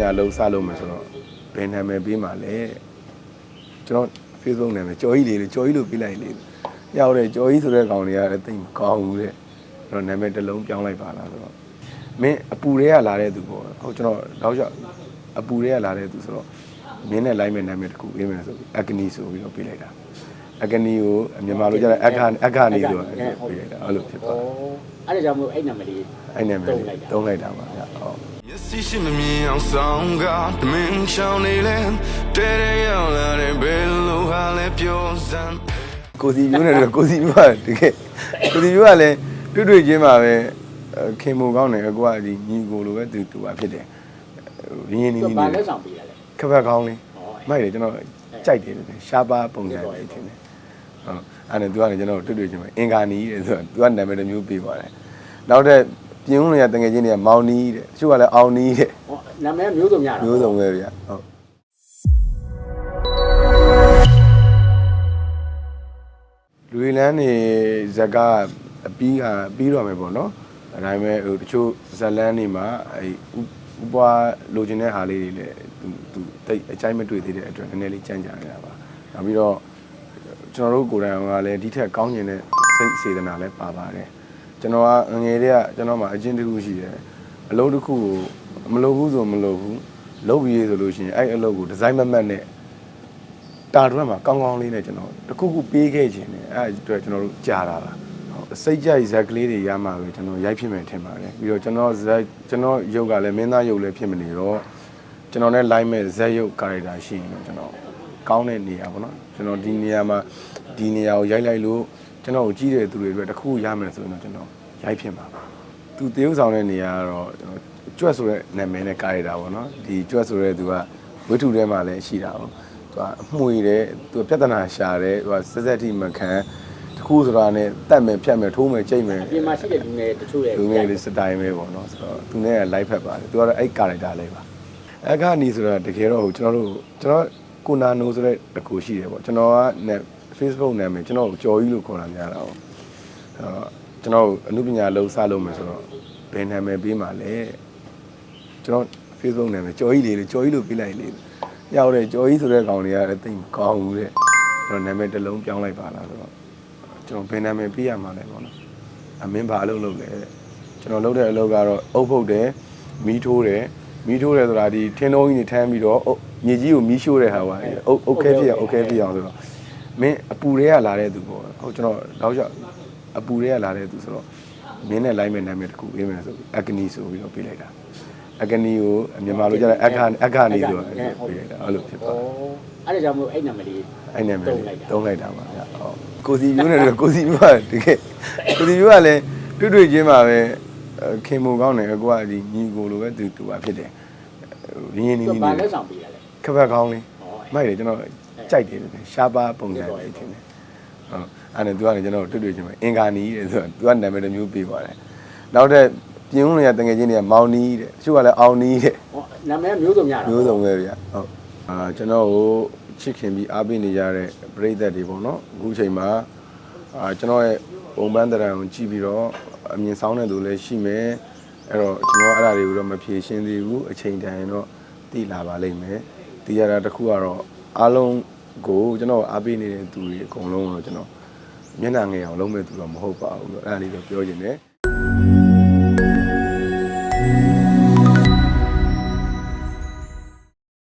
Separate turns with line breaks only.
ညာလုံးစလုပ်မယ်ဆိုတော့ဘယ်နာမည်ပေးမှလဲကျွန်တော် Facebook နာမည်ကြော်ကြီးလေးလေကြော်ကြီးလို့ပေးလိုက်လေရောက်တယ်ကြော်ကြီးဆိုတဲ့ကောင်တွေကလည်းတိတ်မကောင်းဘူးတဲ့ကျွန်တော်နာမည်တစ်လုံးပြောင်းလိုက်ပါလားဆိုတော့မင်းအပူတွေကလာတဲ့သူပေါ့ဟုတ်ကျွန်တော်တော့ရောက်အပူတွေကလာတဲ့သူဆိုတော့မင်းနဲ့လိုက်မဲ့နာမည်တစ်ခုပေးမယ်ဆိုပြီးအကနီဆိုပြီးတော့ပေးလိုက်တာ အကနီကိုမြန်မာလိုကျတော့အခါအခါနီဆိုတော့ပေးလိုက်တာအဲ့လိုဖြစ်
ဩ
သွား
အဲ့ဒါကြောင့်မို့အဲ့နာမည်လေး
အဲ့နာမည်လေးတုံးလိုက်တာပါဗျဟုတ်
မျက်စိရှိမမြင်အောင်ဆောင်ကတမင်ချောင်းနေလဲတဲတဲရောက်လာတဲ့ဘယ်လိုဟာလဲပြောစမ်း
ကိုစီမျိုးနဲ့တော့ကိုစီမျိုးကတကယ်ကိုစီမျိုးကလည်းတွေ့တွေ့ချင်းမှာပဲအဲခင်မူကောင်းတယ်အကွာဒီညီကိုလိုပဲသူသူပါဖြစ်တယ်ဟိုရင်းရင်း
သူ
နီးနီး
ဘာ
လေး
လက်ဆောင်ပေးရလဲ
ခက်ဖက်ကောင်းလေး
ဟော
မိုက်တယ်ကျွန်တော်ကြိုက်တယ်လေရှားပါပုံစံလေးထင်တယ် ဟုတ်အဲ့ဒါသူကလည်းကျွန်တော်တွေ့တွေ့ချင်းမှာအင်္ဂါနီးတဲ့ဆိုတော့သူကနာမည်တစ်မျိုးပေးသွားတယ်နောက်တဲ့ပြင်းဦးတွေကတငယ်ချင်းတွေကမောင်နီးတဲ့တချို့ကလည်းအောင်နီးတဲ့
ဟောနာမည်မျိုးစုံများတာ
မျိုးစုံပဲဗျဟုတ်လူရင်းလန်းနေဇက်ကအပီးကအပီးတော့မယ်ပေါ့နော်အဲဒါပေမဲ့ဟိုတချို့ဇက်လန်းနေမှာအဲဥပွားလိုချင်တဲ့ဟာလေးတွေလည်းသူသူတိတ်အချိုင်းမတွေ့သေးတဲ့အတွက်နည်းနည်းလေးကြမ်းကြနေတာပါနောက်ပြီးတော့ ကျွန်တော်တို့ကိုယ်တိုင်ကလည်းဒီထက်ကောင်းကျင်တဲ့စိတ်စေတနာလည်းပါပါတယ်ကျွန်တော်ကငယ်လေးကကျွန်တော်မှာအချင်းတစ်ခုရှိတယ်အလုပ်တစ်ခုကိုမလုပ်ဘူးဆိုမလုပ်ဘူးလုပ်ပြီးဆိုလို့ရှိရင်အဲ့အလုပ်ကိုဒီဇိုင်းမမတ်နဲ့တာတွက်မှာကောင်းကောင်းလေးနဲ့ကျွန်တော်တခုခုပေးခဲ့ခြင်းနဲ့အဲ့ဒါအတွက်ကျွန်တော်တို့ကြာတာပါဟုတ်စိတ်ကြိုက်ဇက်ကလေးတွေရမှာပဲကျွန်တော်ရိုက်ဖြစ်မယ်ထင်ပါတယ်ပြီးတော့ကျွန်တော်ဇက်ကျွန်တော်ရုပ်ကလည်းမင်းသားရုပ်လည်းဖြစ်မနေတော့ကျွန်တော်နဲ့ line မဲ့ဇက်ရုပ် character ရှိရင်တော့ကျွန်တော် ကောင်းတဲ့နေရာပေါ့နော်ကျွန်တော်ဒီနေရာမှာဒီနေရာကိုရိုက်လိုက်လို့ကျွန်တော်ကိုကြည့်တဲ့သူတွေအတွက်တခုခုရမယ်ဆိုရင်တော့ကျွန်တော်ရိုက်ဖြစ်မှာပါသူတရုပ်ဆောင်တဲ့နေရာကတော့ကျွန်တော်ကြွက်ဆိုတဲ့နာမည်နဲ့ character ပေါ့နော်ဒီကြွက်ဆိုတဲ့သူကဝိထုထဲမှာလည်းရှိတာပေါ့သူကအမှုရတဲ့သူပြဿနာရှာတယ်သူကစက်စက်တိမခံတခုဆိုတာနဲ့တတ်မယ်ဖြတ်မယ်ထိုးမယ်ကြိတ်မယ်
အပြင်မှာရှိတဲ့လူငယ်တချို့ရဲ့
လူငယ်လေးစတိုင်ပဲပေါ့နော်ဆိုတော့သူနဲ့က live ဖက်ပါတယ်သူကတော့အဲ့ character လေးပါအခါနီဆိုတာတကယ်တော့ဟိုကျွန်တော်တို့ကျွန်တော် ကိုနာနိုဆိုတဲ့တကူရှိတယ်ပေါ့ကျွန်တော်က Facebook နာမည်ကျွန်တော်ကိုကြော်ကြီးလို့ခေါ်တာများတာပေါ့အဲတော့ကျွန်တော်အမှုပညာလုံးစလုပ်မယ်ဆိုတော့ဘယ်နာမည်ပေးမှလဲကျွန်တော် Facebook နာမည်ကြော်ကြီးလေးလေကြော်ကြီးလို့ပေးလိုက်လေရောက်တယ်ကြော်ကြီးဆိုတဲ့ကောင်တွေကလည်းတိတ်မကောင်းဘူးတဲ့ကျွန်တော်နာမည်တစ်လုံးပြောင်းလိုက်ပါလားဆိုတော့ကျွန်တော်ဘယ်နာမည်ပေးရမှာလဲပေါ့နော်အမင်းဘာအလုပ်လုပ်လဲတဲ့ကျွန်တော်လုပ်တဲ့အလုပ်ကတော့အုပ်ဖုတ်တယ်မီးထိုးတယ် မီးထိုးတယ်ဆိုတာဒီထင်းတုံးကြီးနေထမ်းပြီးတော့အုပ်မြေကြီးကိုမီးရှို့တဲ့ဟာပါအုပ်အုပ်ခဲဖြစ်အောင်အုပ်ခဲဖြစ်အောင်ဆိုတော့မင်းအပူတွေကလာတဲ့သူပေါ့ဟုတ်ကျွန်တော်တော့ရောက်အပူတွေကလာတဲ့သူဆိုတော့မင်းနဲ့လိုက်မဲ့နာမည်တစ်ခုပေးမယ်ဆိုပြီးအကနီဆိုပြီးတော့ပေးလိုက်တာအကနီကိုမြန်မာလိုကျတော့အခါအခါနီဆိုတော့ပေးလိုက်တာအဲ့လိုဖြစ်
ဩ
သွား
အဲ့ဒါကြောင့်မို့အဲ့နာမည်လေး
အဲ့နာမည်လေးတုံးလိုက်တာပါဗျဟုတ်ကိုစီမျိုးနဲ့တော့ကိုစီမျိုးကတကယ်ကိုစီမျိုးကလည်းတွေ့တွေ့ချင်းမှာပဲအဲ ခင်မူကောင်းတယ်အကွာဒီညီကိုလိုပဲသူသူပါဖြစ်တယ်ဟိုရင်းရင်းနီး
သူ
နီး
ဘာ
လေး
လက်ဆောင်ပေးရလဲ
ခက်ဖက်ကောင်းလေး
ဟော
မိုက်တယ်ကျွန်တော်ကြိုက်တယ်လေရှားပါပုံစံလေးထင်တယ်ဟုတ်အဲ့ဒါသူကလည်းကျွန်တော်တွေ့တွေ့ချင်းမှာအင်္ဂါနီးတဲ့ဆိုတော့သူကနာမည်တစ်မျိုးပေးသွားတယ်နောက်တဲ့ပြင်းဦးတွေကတငယ်ချင်းတွေကမောင်နီးတဲ့တချို့ကလည်းအောင်နီးတဲ့
ဟောနာမည်မျိုးစုံများတာ
မျိုးစုံပဲဗျဟုတ်အာကျွန်တော်ကိုချစ်ခင်ပြီးအားပေးနေကြတဲ့ပရိသတ်တွေပေါ့နော်အခုချိန်မှာအာကျွန်တော်ရဲ့ပုံပန်းတရံကိုကြည့်ပြီးတော့ အမြင်ဆောင်တဲ့သူလည်းရှိမယ်အဲ့တော့ကျွန်တော်အဲ့ဒါတွေကိုတော့မဖြေရှင်းသေးဘူးအချိန်တန်ရင်တော့သိလာပါလိမ့်မယ်ဒီရတာတစ်ခုကတော့အားလုံးကိုကျွန်တော်အားပေးနေတဲ့သူတွေအကုန်လုံးကိုတော့ကျွန်တော်မျက်နှာငယ်အောင်လုံးမဲ့သူတော့မဟုတ်ပါဘူးအဲ့ဒါလေးတော့ပြောချင်တယ်